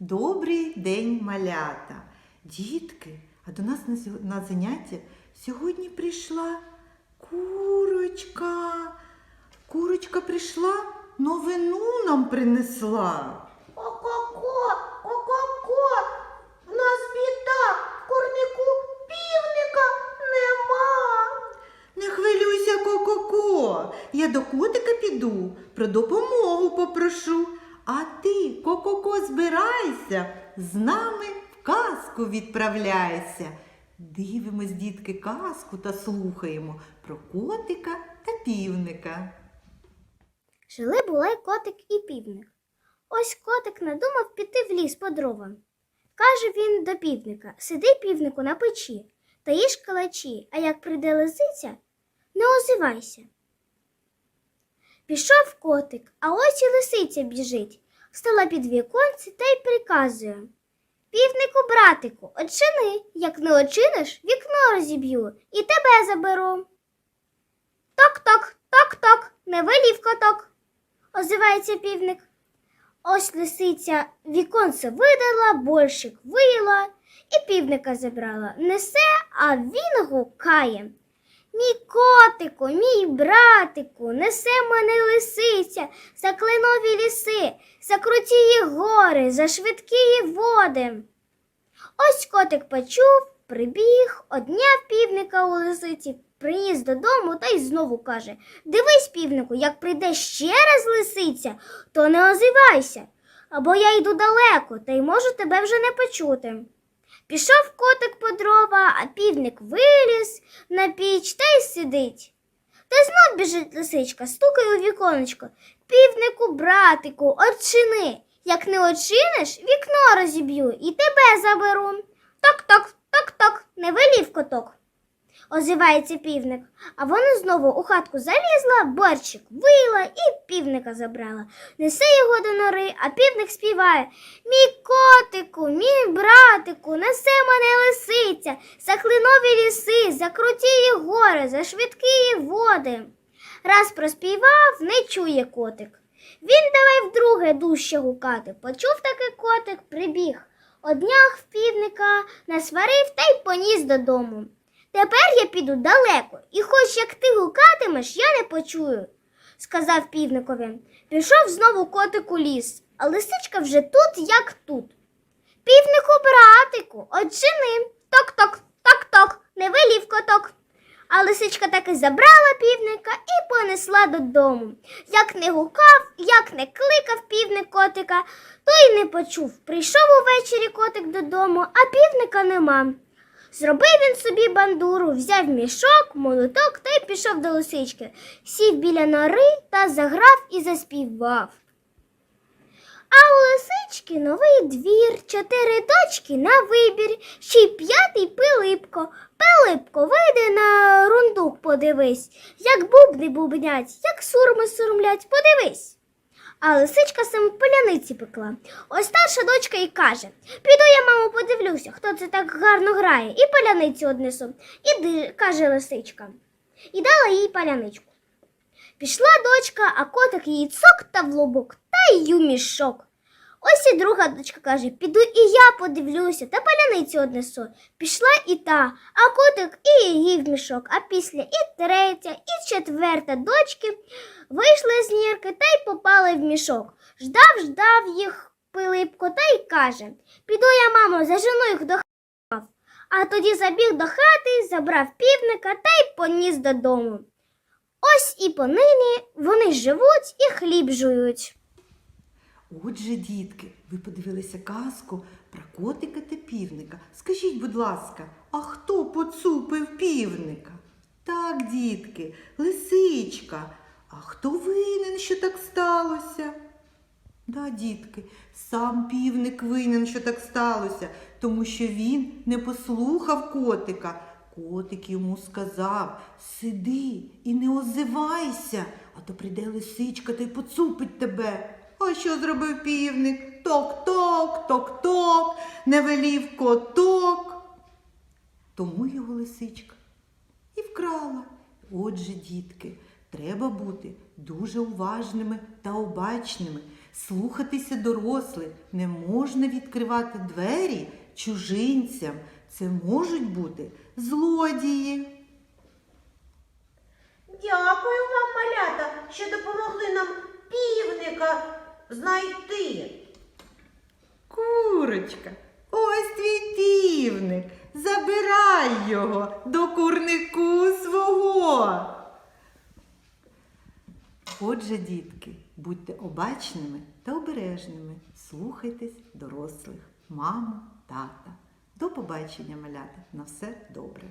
Добрий день, малята! Дітки, а до нас на, заняття сьогодні прийшла курочка. Курочка прийшла, новину нам принесла. Ко-ко-ко, ко-ко-ко, в нас біда, в курнику півника нема. Не хвилюйся, ко-ко-ко. Я до котика піду, про допомогу попрошу. А ти, ко-ко-ко, збирайся, з нами в казку відправляйся. Дивимось, дітки, казку та слухаємо про котика та півника. Жили були котик і півник. Ось котик надумав піти в ліс по дрова. Каже він до півника Сиди півнику на печі та їж калачі, а як прийде лисиця, не озивайся. Пішов котик, а ось і лисиця біжить, встала під віконце та й приказує. Півнику, братику, очини, як не очиниш, вікно розіб'ю і тебе заберу. Ток-ток, ток-ток, не велів коток, озивається півник. Ось лисиця віконце видала, борщик виїла і півника забрала. Несе, а він гукає. Мій котику, мій братику, несе мене лисиця за кленові ліси, за крутії гори, за швидкії води. Ось котик почув, прибіг, одняв півника у лисиці, приніс додому та й знову каже Дивись, півнику, як прийде ще раз лисиця, то не озивайся, або я йду далеко, та й можу тебе вже не почути. Пішов котик по дрова, а півник виліз на піч та й сидить. Та знов біжить лисичка, стукає у віконечко. Півнику, братику, очини. Як не очиниш, вікно розіб'ю і тебе заберу. Ток-ток, ток-ток, не велів коток. Озивається півник, а вона знову у хатку залізла, борщик вила і півника забрала. Несе його до нори, а півник співає Мій котику, мій братику, несе мене лисиця, за клинові ліси, за крутії гори, за швидкії води. Раз проспівав, не чує котик. Він давай вдруге дужче гукати. Почув таки котик, прибіг. Одняг півника, насварив та й поніс додому. Тепер я піду далеко, і хоч як ти гукатимеш, я не почую, сказав півникові. Пішов знову котик у ліс, а лисичка вже тут, як тут. Півнику, братику, очини, ток-ток, ток-ток, не велів коток. А лисичка таки забрала півника і понесла додому. Як не гукав, як не кликав півник котика, то й не почув. Прийшов увечері котик додому, а півника нема. Зробив він собі бандуру, взяв мішок, молоток та й пішов до лисички, сів біля нори та заграв і заспівав. А у лисички новий двір, чотири дочки на вибір, ще й п'ятий Пилипко. Пилипко, вийди на рундук, подивись, як бубни бубнять, як сурми сурмлять, подивись. А лисичка саме поляниці пекла. Ось старша дочка і каже: Піду я, мамо, подивлюся, хто це так гарно грає, і паляницю однесу. Іди, каже лисичка. І дала їй паляничку. Пішла дочка, а котик її цок та в лобок, та й у мішок. Ось і друга дочка каже: Піду і я подивлюся та паляницю однесу. Пішла і та, а котик і її в мішок. А після і третя, і четверта дочки вийшли з нірки та й попали в мішок. Ждав, ждав їх Пилипко та й каже: Піду я, мамо, зажену їх до хати. А тоді забіг до хати, забрав півника та й поніс додому. Ось і понині вони живуть і хліб жують. Отже, дітки, ви подивилися казку про котика та півника. Скажіть, будь ласка, а хто поцупив півника? Так, дітки, лисичка. А хто винен, що так сталося? Да, дітки, сам півник винен, що так сталося, тому що він не послухав котика. Котик йому сказав сиди і не озивайся, а то прийде лисичка та й поцупить тебе. А що зробив півник? Ток-ток, ток-ток, не велів коток. Тому його лисичка і вкрала. Отже, дітки, треба бути дуже уважними та обачними. слухатися дорослих, не можна відкривати двері чужинцям. Це можуть бути злодії. Дякую вам, малята, що допомогли нам півника знайти. Курочка, ось твій півник. Забирай його до курнику свого. Отже, дітки, будьте обачними та обережними. Слухайтесь дорослих, маму, тата. До побачення, малята. На все добре.